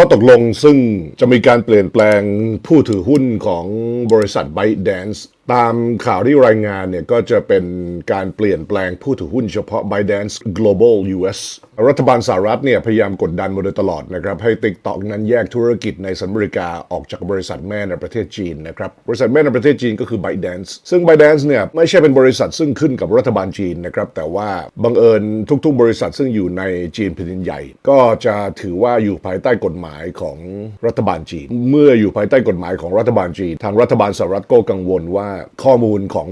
ข้อตกลงซึ่งจะมีการเปลี่ยนแปลงผู้ถือหุ้นของบริษัท ByteDance ตามข่าวที่รายงานเนี่ยก็จะเป็นการเปลี่ยนแปลงผู้ถือหุ้นเฉพาะ ByteDance Global US รัฐบาลสหรัฐเนี่ยพยายามกดดันมาโดยตลอดนะครับให้ TikTok นั้นแยกธุรกิจในสหรัฐอเมริกาออกจากบริษัทแม่ในประเทศจีนนะครับบริษัทแม่ในประเทศจีนก็คือ ByteDance ซึ่ง ByteDance เนี่ยไม่ใช่เป็นบริษัทซึ่งขึ้นกับรัฐบาลจีนนะครับแต่ว่าบังเอิญทุกๆ บริษัทซึ่งอยู่ในจีนแผ่นดินใหญ่ ก็จะถือว่าอยู่ภายใต้กฎหมายของรัฐบาลจีน เมื่ออยู่ภายใต้กฎหมายของรัฐบาลจีน ทางรัฐบาลสหรัฐก็กังวลว่าข้อมูลของ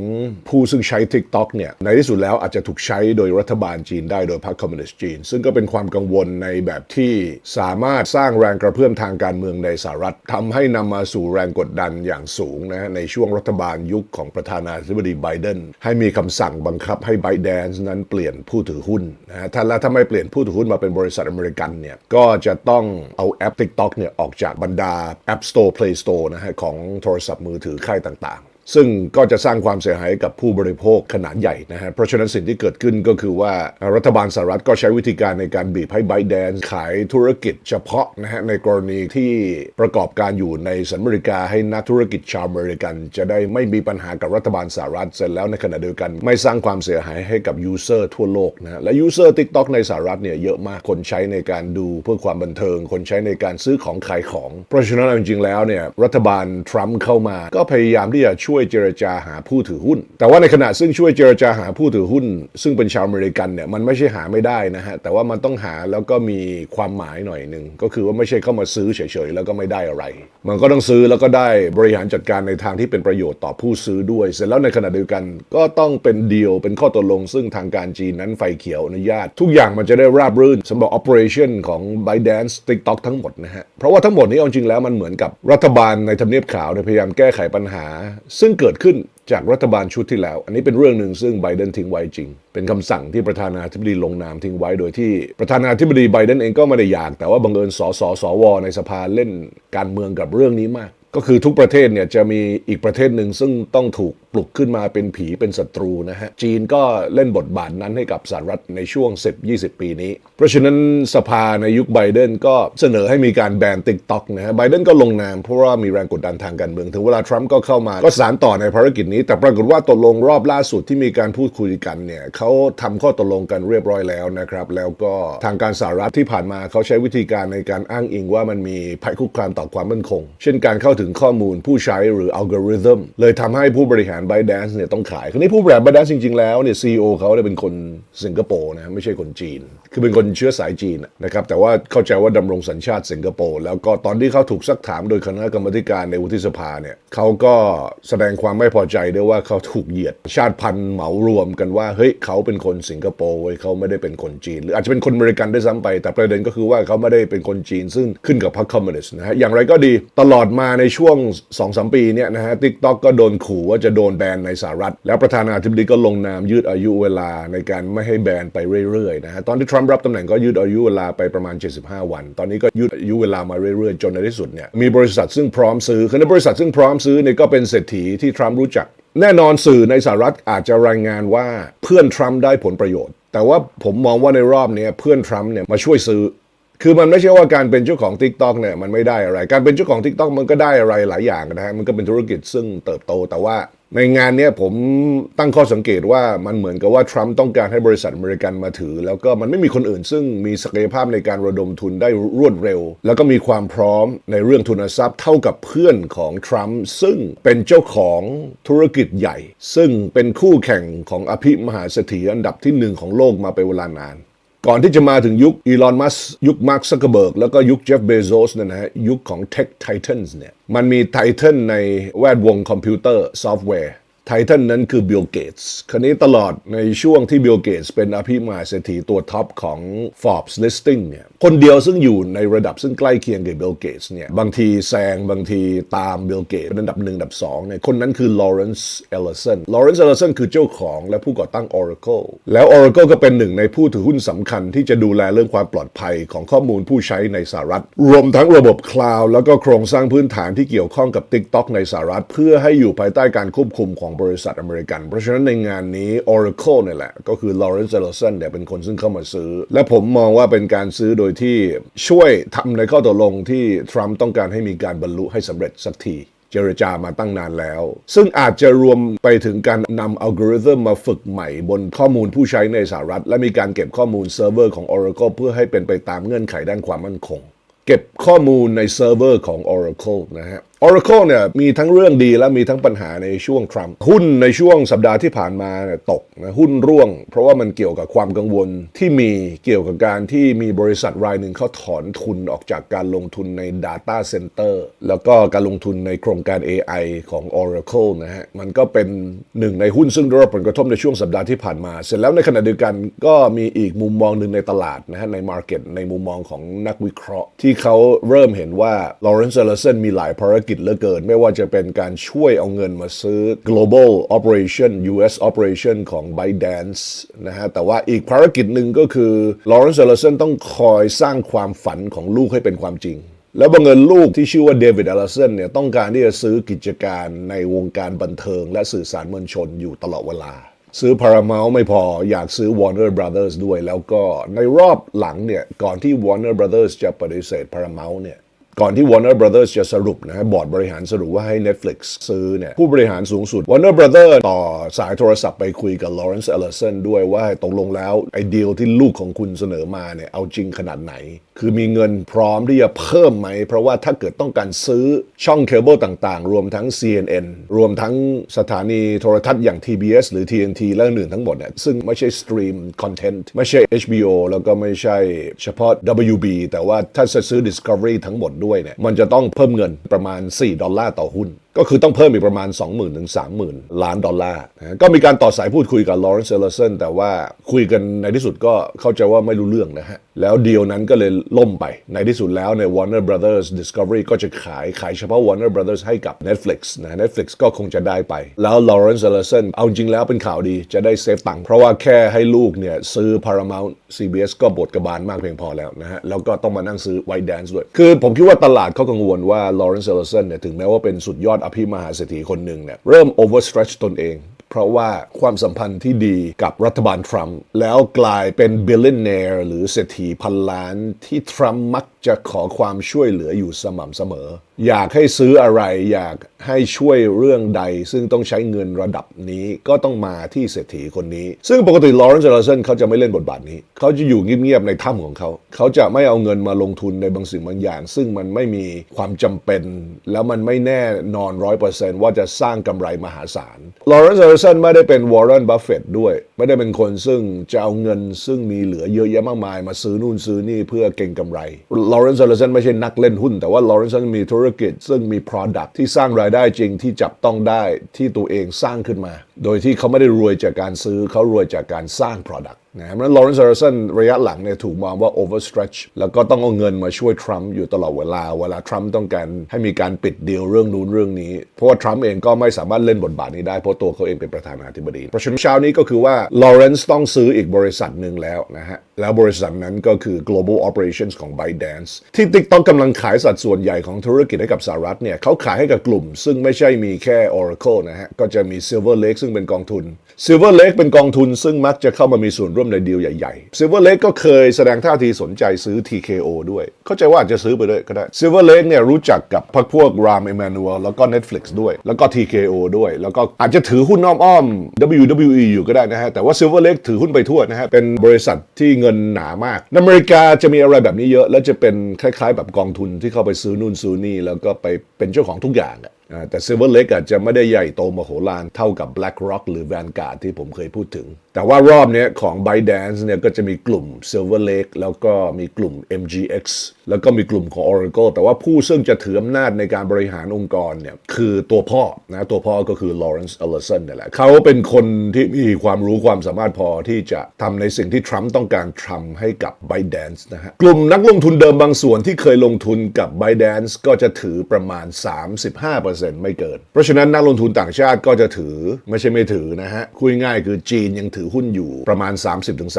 ผู้ซึ่งใช้ TikTok เนี่ยในที่สุดแล้วอาจจะถูกใช้โดยรัฐบาลจีนได้โดยพรรคคอมมิวนิสต์จีน ซึ่งก็เป็นความกังวลในแบบที่สามารถสร้างแรงกระเพื่อมทางการเมืองในสหรัฐทำให้นำมาสู่แรงกดดันอย่างสูงนะฮะในช่วงรัฐบาลยุคของประธานาธิบดีไบเดนให้มีคำสั่งบังคับให้ ByteDance นั้นเปลี่ยนผู้ถือหุ้นนะฮะถ้าแล้วถ้าไม่เปลี่ยนผู้ถือหุ้นมาเป็นบริษัทอเมริกันเนี่ยก็จะต้องเอาแอป TikTok เนี่ยออกจากบรรดา App Store Play Store นะฮะของโทรศัพท์มือถือค่ายต่างๆ ซึ่งก็จะสร้างความเสียหายกับผู้บริโภคขนาดใหญ่นะฮะ เพราะฉะนั้นสิ่งที่เกิดขึ้นก็คือว่ารัฐบาลสหรัฐก็ใช้วิธีการในการบีบให้ ByteDance ขายธุรกิจเฉพาะนะฮะ ในกรณีที่ประกอบการอยู่ในสหรัฐอเมริกาให้นักธุรกิจชาวอเมริกัน จะได้ไม่มีปัญหากับรัฐบาลสหรัฐเสร็จแล้วในขณะเดียวกัน ไม่สร้างความเสียหายให้กับยูเซอร์ทั่วโลกนะฮะและยูเซอร์ TikTok ในสหรัฐเนี่ยเยอะมากคนใช้ในการดูเพื่อความบันเทิง คนใช้ในการซื้อของขายของ เพราะฉะนั้นเอาจริงๆแล้วเนี่ยรัฐบาลทรัมป์เข้ามาก็พยายามที่จะช่วยยเจรจาหาผู้ถือหุ้น แต่ว่าในขณะซึ่งช่วยเจรจาหาผู้ถือหุ้น ซึ่งเป็นชาวอเมริกันเนี่ยมันไม่ใช่หาไม่ได้นะฮะแต่ว่ามันต้องหาแล้วก็มีความหมายหน่อยหนึ่งก็คือว่าไม่ใช่เข้ามาซื้อเฉยๆแล้วก็ไม่ได้อะไร มันก็ต้องซื้อแล้วก็ได้บริหารจัดการในทางที่เป็นประโยชน์ต่อผู้ซื้อด้วย เสร็จแล้วในขณะเดียวกันก็ต้องเป็นเดีลเป็นข้อตกลง ซึ่งทางการจีนนั้นไฟเขียวอนุญาต ทุกอย่างมันจะได้ราบรื่นสำหรับ operation ของ ByteDance TikTok ทั้งหมดนะฮะเพราะว่าทั้งหมดนี้เอาจริงแล้วมันเหมือนกับรัฐบาลในทำเนียบขาวพยายามแก้ไขปัญหาซึึ่งเกิดขึ้นจากรัฐบาลชุดที่แล้ว อันนี้เป็นเรื่องหนึ่งซึ่งไบเดนทิ้งไว้จริง เป็นคำสั่งที่ประธานาธิบดีลงนามทิ้งไว้โดยที่ประธานาธิบดีไบเดนเองก็ไม่ได้อยาก แต่ว่าบังเอิญสสสวในสภาเล่นการเมืองกับเรื่องนี้มาก ก็คือทุกประเทศเนี่ยจะมีอีกประเทศหนึ่งซึ่งต้องถูกปลุกขึ้นมาเป็นผีเป็นศัตรูนะฮะ จีนก็เล่นบทบาทนั้นให้กับสหรัฐในช่วง 10-20 ปีนี้ เพราะฉะนั้นสภาในยุคไบเดนก็เสนอให้มีการแบนติ๊กต็อกนะฮะไบเดนก็ลงนามเพราะว่ามีแรงกดดันทางการเมืองถึงเวลาทรัมป์ก็เข้ามาก็สารต่อในภารกิจนี้ แต่ปรากฏว่าตกลงรอบล่าสุดที่มีการพูดคุยกันเนี่ยเขาทำข้อตกลงกันเรียบร้อยแล้วนะครับแล้วก็ทางการสหรัฐที่ผ่านมาเขาใช้วิธีการในการอ้างอิงว่ามันมีภัยคุกคามต่อความมั่นคง เช่นการเข้าถึงข้อมูลผู้ใช้หรืออัลกอริทึมเลยทำให้ผู้บริหาร ByteDance เนี่ยต้องขายคราวนี้ผู้บริหาร ByteDance จริงๆแล้วเนี่ยซีอเขาเนี่ยเป็นคนสิงคโปร์นะไม่ใช่คนจีน คือเป็นคนเชื้อสายจีนนะครับแต่ว่าเข้าใจว่าดำรงสัญชาติสิงคโปร์แล้วก็ตอนที่เขาถูกซักถามโดยคณะกรรมการในวุฒิสภาเนี่ยเขาก็แสดงความไม่พอใจด้วยว่าเขาถูกเหยียด ชาติพันธุ์เหมารวมกันว่าเฮ้ยเขาเป็นคนสิงคโปร์เว้ยเขาไม่ได้เป็นคนจีน หรืออาจจะเป็นคนอเมริกันได้ซ้ำไป แต่ประเด็นก็คือว่าเขาไม่ได้เป็นคนจีน ซึ่งขึ้นกับพรรคคอมมิวนิสต์นะฮะอย่างไรก็ดีตลอดมาในช่วง2-3ปีเนี่ยนะฮะทิกตอกก็โดนขู่ว่าจะโดนแบนในสหรัฐ แล้วประธานาธิบดีก็ลงนามยืดอายุเวลาในการไม่ให้แบนไปเรื่อยๆนะฮะตอนที่ทรัมป์รับตำแหน่งก็ยืดอายุเวลาไปประมาณ 75 วัน ตอนนี้ก็ยืดอายุเวลามาเรื่อยๆ จนในที่สุดเนี่ยมีบริษัทซึ่งพร้อมซื้อคือในบริษัทซึ่งพร้อมซื้อเนี่ยก็เป็นเศรษฐีที่ทรัมป์รู้จัก แน่นอนสื่อในสหรัฐอาจจะรายงานว่าเพื่อนทรัมป์ได้ผลประโยชน์ แต่ว่าผมมองว่าในรอบนี้เพื่อนทรัมป์เนี่ยมาช่วยซื้อ คือมันไม่ใช่ว่าการเป็นเจ้าของ Tik t o อกเนี่ยมันไม่ได้อะไร การเป็นเจ้าของ Tik t o อกมันก็ได้อะไรหลายอย่างนะฮะมันก็เป็นธุรกิจซึ่งเติบโตแต่ว่าในงานเนี้ยผมตั้งข้อสังเกตว่ามันเหมือนกับว่าทรัมป์ต้องการให้บริษัทอเมริกันมาถือ แล้วก็มันไม่มีคนอื่นซึ่งมีศักยภาพในการระดมทุนได้รวดเร็ว แล้วก็มีความพร้อมในเรื่องทุนทรัพย์เท่ากับเพื่อนของทรัมป์ซึ่งเป็นเจ้าของธุรกิจใหญ่ ซึ่งเป็นคู่แข่งของอภิมหาเศรษฐีอันดับที่หนึ่งของโลกมาเป็นเวลานาน ก่อนที่จะมาถึงยุคอีลอนมัสยุคมาร์คซักเกอร์เบิร์กแล้วก็ยุคเจฟเบโซสเนี่ยนะฮะยุคของ Tech Titans เนี่ยมันมีไททันในแวดวงคอมพิวเตอร์ซอฟต์แวร์ ไททันนั้นคือบิลเกตส์คราวนี้ตลอดในช่วงที่บิลเกตส์เป็นอภิมหาเศรษฐีตัวท็อปของ Forbes listing เนี่ยคนเดียวซึ่งอยู่ในระดับซึ่งใกล้เคียงกับบิลเกตส์เนี่ยบางทีแซงบางทีตามบิลเกตส์เป็นอันดับหนึ่งอันดับสองเนี่ยคนนั้นคือลอเรนซ์เอลเลสันลอเรนซ์เอลเลสันคือเจ้าของและผู้ก่อตั้ง Oracle แล้ว Oracle ก็เป็นหนึ่งในผู้ถือหุ้นสำคัญที่จะดูแลเรื่องความปลอดภัยของข้อมูลผู้ใช้ในสหรัฐ รวมทั้งระบบคลาวด์แล้วก็โครงสร้างพื้นฐานที่เกี่ยวข้องกับ TikTok ในสหรัฐ เพื่อให้อยู่ภายใต้การควบคุมของบริษัทอเมริกัน เพราะฉะนั้นในงานนี้ Oracle เนี่ยแหละ ก็คือ Lawrence Ellison เนี่ยเป็นคนซึ่งเข้ามาซื้อ และผมมองว่าเป็นการซื้อโดยที่ช่วยทำในข้อตกลงที่ทรัมป์ต้องการให้มีการบรรลุให้สำเร็จสักทีเจรจามาตั้งนานแล้ว ซึ่งอาจจะรวมไปถึงการนำอัลกอริทึมมาฝึกใหม่ บนข้อมูลผู้ใช้ในสหรัฐ และมีการเก็บข้อมูลเซิร์ฟเวอร์ของ Oracle เพื่อให้เป็นไปตามเงื่อนไขด้านความมั่นคง เก็บข้อมูลในเซิร์ฟเวอร์ของ Oracle นะฮะ Oracle เนี่ยมีทั้งเรื่องดีและมีทั้งปัญหาในช่วงทรัมป์หุ้นในช่วงสัปดาห์ที่ผ่านมาเนี่ยตกนะหุ้นร่วง เพราะว่ามันเกี่ยวกับความกังวลที่มีเกี่ยวกับการที่มีบริษัทรายหนึ่งเขาถอนทุนออกจากการลงทุนใน Data Center แล้วก็การลงทุนในโครงการ AI ของ Oracle นะฮะมันก็เป็นหนึ่งในหุ้นซึ่งได้รับผลกระทบในช่วงสัปดาห์ที่ผ่านมา เสร็จแล้วในขณะเดียวกันก็มีอีกมุมมองหนึ่งในตลาดนะฮะใน Market ในมุมมองของนักวิเคราะห์ ที่เขาเริ่มเห็นว่า Lawrence Ellison มีหลายภารกิจเหลือเกิน ไม่ว่าจะเป็นการช่วยเอาเงินมาซื้อ global operation US operation ของ ByteDance นะฮะแต่ว่าอีกภารกิจหนึ่งก็คือ Lawrence Ellison ต้องคอยสร้างความฝันของลูกให้เป็นความจริงแล้วบังเอิญลูกที่ชื่อว่าเดวิด a ล l สันเนี่ยต้องการที่จะซื้อกิจการในวงการบันเทิง และสื่อสารมวลชนอยู่ตลอดเวลา ซื้อ Paramount ไม่พออยากซื้อ Warner Brothers ด้วย แล้วก็ในรอบหลังเนี่ย ก่อนที่ Warner Brothers จะปฏิเสธ Paramount เนี่ย ก่อนที่ Warner Brothers จะสรุปนะฮะบอร์ดบริหารสรุปว่าให้ Netflix ซื้อเนี่ยผู้บริหารสูงสุด Warner Brothers ต่อสายโทรศัพท์ไปคุยกับ Lawrence Ellison ด้วยว่าตกลงแล้วไอ้ดีลที่ลูกของคุณเสนอมาเนี่ยเอาจริงขนาดไหน คือมีเงินพร้อมที่จะเพิ่มไหม เพราะว่าถ้าเกิดต้องการซื้อช่องเคเบิลต่างๆ รวมทั้ง CNN รวมทั้งสถานีโทรทัศน์อย่าง TBS หรือ TNT และอื่นทั้งหมดเนี่ยซึ่งไม่ใช่สตรีมคอนเทนต์ไม่ใช่ HBO แล้วก็ไม่ใช่เฉพาะ WB แต่ว่าถ้าจะซื้อ Discovery ทั้งหมดด้วยเนี่ยมันจะต้องเพิ่มเงินประมาณ 4 ดอลลาร์ต่อหุ้น ก็คือต้องเพิ่มอีกประมาณ 20,000ถึง30,000 ล้านดอลลาร์นะก็มีการต่อสายพูดคุยกับ Lawrence Ellison แต่ว่าคุยกันในที่สุดก็เข้าใจว่าไม่รู้เรื่องนะฮะ แล้วเดีลนั้นก็เลยล่มไปในที่สุดแล้วเนี่ย Warner Brothers Discovery ก็จะขายขายเฉพาะ Warner Brothers ให้กับ Netflix นะ Netflix ก็คงจะได้ไป แล้ว Lawrence Ellison เอาจริงแล้วเป็นข่าวดีจะได้เซฟตังค์เพราะว่าแค่ให้ลูกเนี่ยซื้อ Paramount CBS ก็บทกระบาลมากเพียงพอแล้วนะฮะแล้วก็ต้องมานั่งซื้อ White Dance ด้วยคือผมคิดว่าตลาดเขากังวลว่า Lawrence Ellison เนี่ยถึงแม้ว่าเป็นสุดยอดอภิมหาเศรษฐีคนหนึ่งเนี่ยเริ่ม overstretch ตนเอง เพราะว่าความสัมพันธ์ที่ดีกับรัฐบาลทรัมป์แล้วกลายเป็น billionaire หรือเศรษฐีพันล้านที่ทรัมป์มักจะขอความช่วยเหลืออยู่สม่ำเสมอ อยากให้ซื้ออะไร อยากให้ช่วยเรื่องใด ซึ่งต้องใช้เงินระดับนี้ก็ต้องมาที่เศรษฐีคนนี้ ซึ่งปกติลอเรนซ์เ l ลสันเขาจะไม่เล่นบทบาทนี้ เขาจะอยู่เงียบๆในถ้ำของเขา เขาจะไม่เอาเงินมาลงทุนในบางสิ่งบางอย่าง ซึ่งมันไม่มีความจำเป็น แล้วมันไม่แน่นอนร้อยเปอร์เซนต์ว่าจะสร้างกำไรมหาศาลลอเรนซ์เ l ลสันไม่ได้เป็นวอร์เรนบัฟเฟตด้วย ไม่ได้เป็นคนซึ่งจะเอาเงินซึ่งมีเหลือเยอะแยะมากมายมาซื้อนู่นซื้อนี่เพื่อเก่งกำไรลอเรนซ์เ l ลสันไม่ใช่นักเล่นหุ้นแต่ว่าลอเรนซ์มีธุรกิจ ซึ่งมี Product ที่สร้างรายได้จริงที่จับต้องได้ที่ตัวเองสร้างขึ้นมา โดยที่เขาไม่ได้รวยจากการซื้อเขารวยจากการสร้าง Product นะเพราะฉะนั้นลอเรนซ์เ l ลสันระยะหลังเนี่ยถูกมองว่า overstretch แล้วก็ต้องเอาเงินมาช่วยทรัมป์อยู่ตลอดเวลา เวลาทรัมป์ต้องการให้มีการปิดดีลเรื่องนู้นเรื่องนี้ เพราะว่าทรัมป์เองก็ไม่สามารถเล่นบทบาทนี้ได้ เพราะตัวเขาเองเป็นประธานาธิบดี เพราะฉะนั้นเช้านี้ก็คือว่าลอเรนซ์ต้องซื้ออีกบริษัทหนึ่งแล้วนะฮะ แล้วบริษัทนั้นก็คือ global operations ของ ByteDance ที่ TikTok กำลังขายสัดส่วนใหญ่ของธุรกิจให้กับสหรัฐเนี่ยเขาขายให้กับกลุ่ม ซึ่งไม่ใช่มีแค่ Oracle นะฮะก็จะมี Silver Lake ซึ่งเป็นกองทุน Silver Lake เป็นกองทุนซึ่งมักจะเข้ามามีส่วนร่วมในดีลใหญ่ๆ Silver Lake ก็เคยแสดงท่าทีสนใจซื้อ TKO ด้วย เข้าใจว่าจะซื้อไปด้วยก็ได้ Silver Lake เนี่ยรู้จักกับพรรคพวก Ram Emanuel แล้วก็ Netflix ด้วย แล้วก็ TKO ด้วย แล้วก็อาจจะถือหุ้นอ้อมๆ WWE อยู่ก็ได้นะฮะ แต่ว่า Silver Lake ถือหุ้นไปทั่วนะฮะ เป็นบริษัทที่เงินหนามากอเมริกาจะมีอะไรแบบนี้เยอะ แล้วจะเป็นคล้ายๆ แบบกองทุนที่เข้าไปซื้อนู่นซื้อนี่แล้วก็ไปเป็นเจ้าของทุกอย่างอะอ่าแต่ Silver Lake อาจจะไม่ได้ใหญ่โตมโหฬารเท่ากับ BlackRock หรือ Vanguard ที่ผมเคยพูดถึง แต่ว่ารอบนี้ของ ByteDance เนี่ยก็จะมีกลุ่ม Silver Lake แล้วก็มีกลุ่ม MGX แล้วก็มีกลุ่มของ Oracle แต่ว่าผู้ซึ่งจะถืออำนาจในการบริหารองค์กรเนี่ยคือตัวพ่อนะตัวพ่อก็คือ Lawrence Ellison นี่แหละเขาเป็นคนที่มีความรู้ความสามารถพอที่จะทำในสิ่งที่ทรัมป์ต้องการทำให้กับ ByteDance นะฮะกลุ่มนักลงทุนเดิมบางส่วนที่เคยลงทุนกับ ByteDance ก็จะถือประมาณ 35%ไม่เกิน เพราะฉะนั้นนักลงทุนต่างชาติก็จะถือไม่ใช่ไม่ถือนะฮะคุยง่ายคือจีนยังถือหุ้นอยู่ประมาณ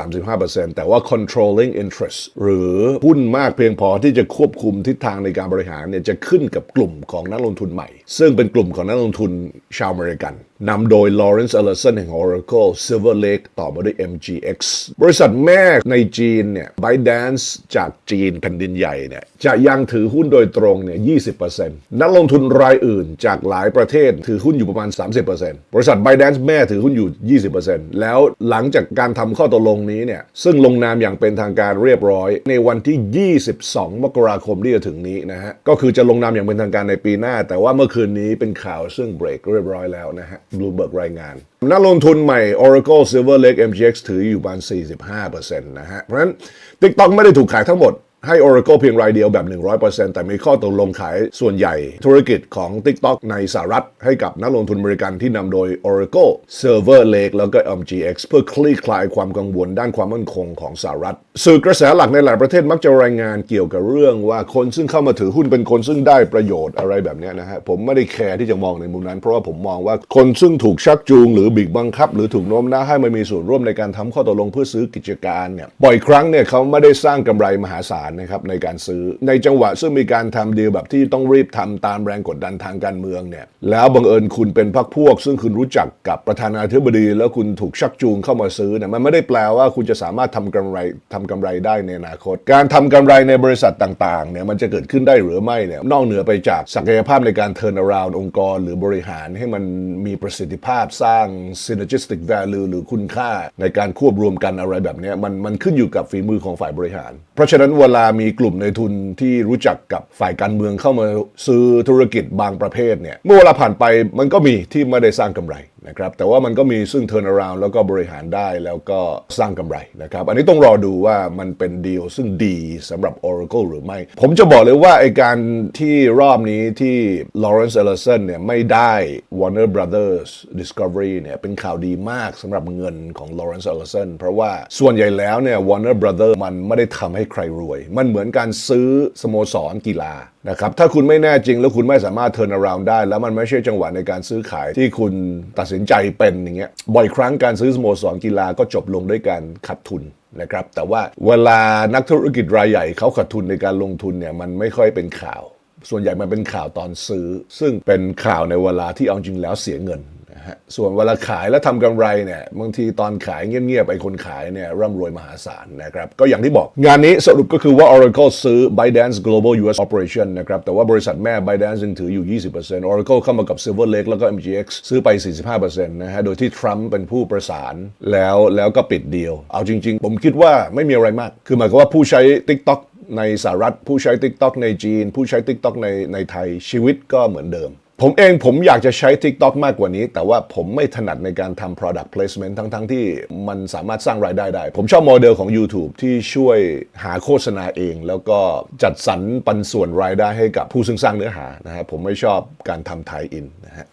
30-35%แต่ว่า controlling interest หรือหุ้นมากเพียงพอที่จะควบคุมทิศทางในการบริหารเนี่ยจะขึ้นกับกลุ่มของนักลงทุนใหม่ ซึ่งเป็นกลุ่มของนักลงทุนชาวอเมริกันนำโดย Lawrence Ellison แห่ง Oracle Silver Lake ต่อมาด้วย MGX บริษัทแม่ในจีนเนี่ย ByteDance จากจีนแผ่นดินใหญ่เนี่ยจะยังถือหุ้นโดยตรงเนี่ย 20%นักลงทุนรายอื่นจากหลายประเทศถือหุ้นอยู่ประมาณ 30%บริษัท ByteDance แม่ถือหุ้นอยู่ 20%แล้วหลังจากการทำข้อตกลงนี้เนี่ยซึ่งลงนามอย่างเป็นทางการเรียบร้อย ในวันที่ 22 มกราคมที่จะถึงนี้นะฮะก็คือจะลงนามอย่างเป็นทางการในปีหน้า แต่ว่าเมื่อคืนนี้เป็นข่าวซึ่งเบรกเรียบร้อยแล้วนะฮะ Bloomberg รายงาน นักลงทุนใหม่ Oracle Silver Lake MGX ถืออยู่ประมาณ 45%นะฮะ เพราะฉะนั้น TikTok ไม่ได้ถูกขายทั้งหมดให้ Oracle เพียงรายเดียวแบบ 100%แต่มีข้อตกลงขายส่วนใหญ่ ธุรกิจของ TikTok ในสหรัฐ ให้กับนักลงทุนบริการที่นำโดย Oracle Silver Lake แล้วก็ MGX เพื่อคลี่คลายความกังวลด้านความมั่นคงของสหรัฐ สื่อกระแสหลักในหลายประเทศมักจะรายงานเกี่ยวกับเรื่องว่าคนซึ่งเข้ามาถือหุ้นเป็นคนซึ่งได้ประโยชน์อะไรแบบนี้นะฮะผมไม่ได้แคร์ที่จะมองในมุมนั้น เพราะว่าผมมองว่าคนซึ่งถูกชักจูง หรือบีบบังคับ หรือถูกโน้มน้าวให้มามีส่วนร่วมในการทำข้อตกลงเพื่อซื้อกิจการเนี่ยบ่อยครั้งเนี่ยเขาไม่ได้สร้างกำไรมหาศาลนะครับในการซื้อในจังหวะซึ่งมีการทำดีลแบบที่ต้องรีบทำตามแรงกดดันทางการเมืองเนี่ยแล้วบังเอิญคุณเป็นพรรคพวก ซึ่งคุณรู้จักกับประธานาธิบดี แล้วคุณถูกชักจูงเข้ามาซื้อเนี่ยมันไม่ได้แปลว่าคุณจะสามารถทำกำไรทำกำไรได้ในอนาคต การทำกำไรในบริษัทต่างๆเนี่ยมันจะเกิดขึ้นได้หรือไม่เนี่ยนอกเหนือไปจากศักยภาพในการ turn around องค์กร หรือบริหารให้มันมีประสิทธิภาพสร้าง synergistic value หรือคุณค่าในการควบรวมกันอะไรแบบนี้มันมันขึ้นอยู่กับฝีมือของฝ่ายบริหาร เพราะฉะนั้นเวลามีกลุ่มในทุนที่รู้จักกับฝ่ายการเมืองเข้ามาซื้อธุรกิจบางประเภทเนี่ยเมื่อเวลาผ่านไปมันก็มีที่ไม่ได้สร้างกำไร นะครับแต่ว่ามันก็มีซึ่ง turn around แล้วก็บริหารได้แล้วก็สร้างกำไรนะครับอันนี้ต้องรอดูว่ามันเป็นดีลซึ่งดีสำหรับ Oracle หรือไม่ ผมจะบอกเลยว่าไอการที่รอบนี้ที่ Lawrence Ellison เนี่ยไม่ได้ Warner Brothers Discovery เนี่ยเป็นข่าวดีมากสำหรับเงินของ Lawrence Ellison เพราะว่าส่วนใหญ่แล้วเนี่ย Warner Brothers มันไม่ได้ทำให้ใครรวย มันเหมือนการซื้อสโมสรกีฬานะครับถ้าคุณไม่แน่จริงแล้วคุณไม่สามารถ turn around ได้ แล้วมันไม่ใช่จังหวะในการซื้อขายที่คุณตัดสินใจเป็นอย่างเงี้ยบ่อยครั้งการซื้อสโมสรกีฬาก็จบลงด้วยการขาดทุนนะครับ แต่ว่าเวลานักธุรกิจรายใหญ่เขาขาดทุนในการลงทุนเนี่ยมันไม่ค่อยเป็นข่าว ส่วนใหญ่มันเป็นข่าวตอนซื้อ ซึ่งเป็นข่าวในเวลาที่เอาจริงแล้วเสียเงิน ฮะส่วนเวลาขายแล้วทำกำไรเนี่ยบางทีตอนขายเงียบๆไอ้คนขายเนี่ยร่ำรวยมหาศาลนะครับก็อย่างที่บอก งานนี้สรุปก็คือว่า Oracle ซื้อ ByteDance Global US Operation นะครับแต่ว่าบริษัทแม่ ByteDance ยังถืออยู่ 20% Oracle เข้ามากับ Silver Lake แล้วก็ MGX ซื้อไป 45%นะฮะโดยที่ทรัมป์เป็นผู้ประสานแล้วแล้วก็ปิดดีลเอาจริง ๆ ผมคิดว่าไม่มีอะไรมาก คือหมายความว่าผู้ใช้ TikTok ในสหรัฐ ผู้ใช้ TikTok ในจีน ผู้ใช้ TikTok ในในไทยชีวิตก็เหมือนเดิม ผมเองผมอยากจะใช้ TikTok มากกว่านี้ แต่ว่าผมไม่ถนัดในการทำ product placement ทั้งๆทที่มันสามารถสร้างรายได้ได้ ผมชอบโมเดลของ YouTube ที่ช่วยหาโฆษณาเอง แล้วก็จัดสรรปันส่วนรายได้ให้กับผู้ซึ่งสร้างเนื้อหานะฮะผมไม่ชอบการทำไทยอินนะฮะ